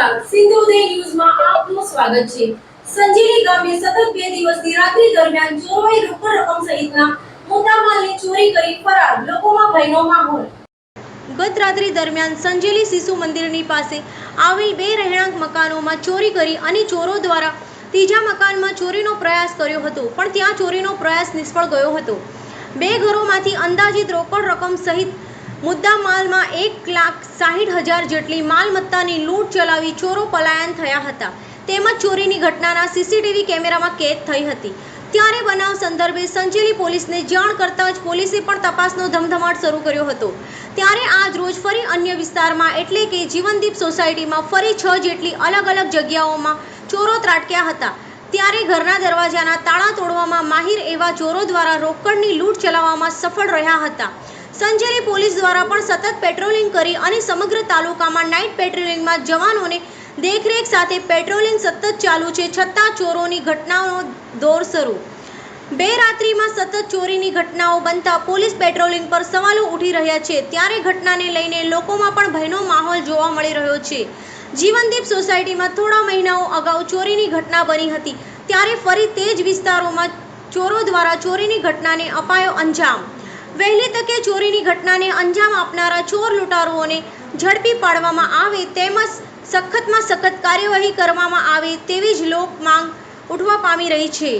નમસ્કાર સિંધુદય ન્યૂઝમાં આપનું સ્વાગત છે. સંજેલી ગામે સતત બે દિવસથી રાત્રિ દરમિયાન ચોરોએ રોકડ રકમ સહિતના મુદ્દામાલની ચોરી કરી ફરાર લોકોમાં ભયનો માહોલ. ગત રાત્રિ દરમિયાન સંજેલી શિશુ મંદિરની પાસે આવેલ બે રહેણાંક મકાનોમાં ચોરી કરી અને ચોરો દ્વારા ત્રીજા મકાનમાં ચોરીનો પ્રયાસ કર્યો હતો, પણ ત્યાં ચોરીનો પ્રયાસ નિષ્ફળ ગયો હતો. બે ઘરોમાંથી અંદાજિત રોકડ રકમ સહિત મુદ્દા માલમાં એક લાખ સાહીઠ હજાર જેટલી માલમત્તાની લૂંટ ચલાવી ચોરો પલાયન થયા હતા. તેમજ ચોરીની ઘટનાના સીસીટીવી કેમેરામાં કેદ થઈ હતી. ત્યારે બનાવ સંદર્ભે સંજેલી પોલીસને જાણ કરતાં જ પોલીસે પણ તપાસનો ધમધમાટ શરૂ કર્યો હતો. ત્યારે આજ રોજ ફરી અન્ય વિસ્તારમાં એટલે કે જીવનદીપ સોસાયટીમાં ફરી છ જેટલી અલગ અલગ જગ્યાઓમાં ચોરો ત્રાટક્યા હતા. ત્યારે ઘરના દરવાજાના તાળા તોડવામાં માહિર એવા ચોરો દ્વારા રોકડની લૂંટ ચલાવવામાં સફળ રહ્યા હતા. સંજેલી પોલીસ દ્વારા પણ સતત પેટ્રોલિંગ કરી અને સમગ્ર તાલુકામાં નાઇટ પેટ્રોલિંગમાં જવાનોને દેખરેખ સાથે પેટ્રોલિંગ સતત ચાલુ છે, છતાં ચોરોની ઘટનાઓનો દોર શરૂ. બે રાત્રિમાં સતત ચોરીની ઘટનાઓ બનતા પોલીસ પેટ્રોલિંગ પર સવાલો ઉઠી રહ્યા છે. ત્યારે ઘટનાને લઈને લોકોમાં પણ ભયનો માહોલ જોવા મળી રહ્યો છે. જીવનદીપ સોસાયટીમાં થોડા મહિનાઓ અગાઉ ચોરીની ઘટના બની હતી. ત્યારે ફરી તે જ વિસ્તારોમાં ચોરો દ્વારા ચોરીની ઘટનાને અપાયો અંજામ. વહેલી તકે ચોરીની ઘટનાને અંજામ આપનારા ચોર લૂંટારુઓને ઝડપી પાડવામાં આવે તેમજ સખતમાં સખત કાર્યવાહી કરવામાં આવે તેવી જ લોક માંગ ઉઠવા પામી રહી છે.